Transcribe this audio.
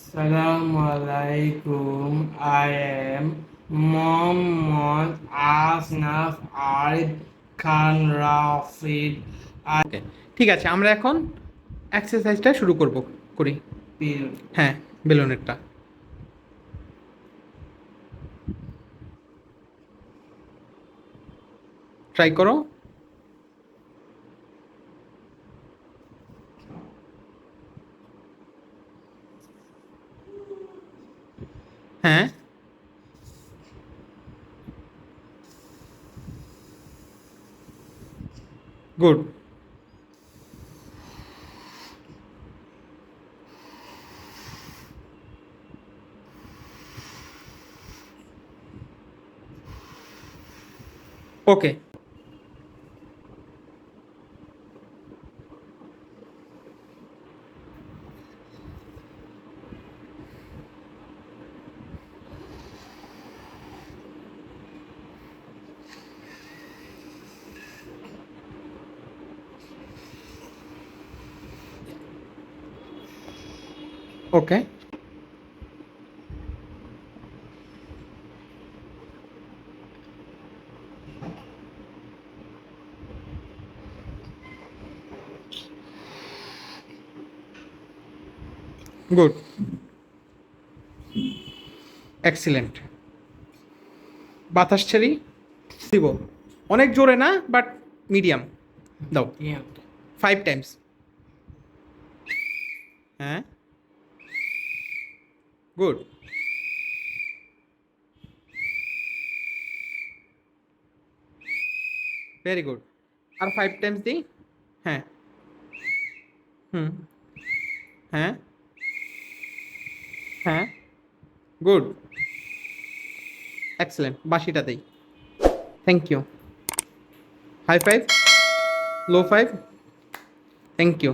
Assalamu alaikum. I am Muhammad Asnaf Arif Khan Rafid. ওকে ঠিক আছে আমরা এখন এক্সারসাইজটা শুরু করব করি হ্যাঁ বেলুনেরটা ট্রাই করো हैं good okay okay. Okay good excellent বাতাস ছেড়ি দিব। অনেক জোরে না বাট মিডিয়াম দাও. ফাইভ টাইমস হ্যাঁ? গুড ভেরি গুড আর ফাইভ টাইমস দিই হ্যাঁ হুম হ্যাঁ হ্যাঁ গুড এক্সেলেন্ট বাসিটা দেই thank you high five low five thank you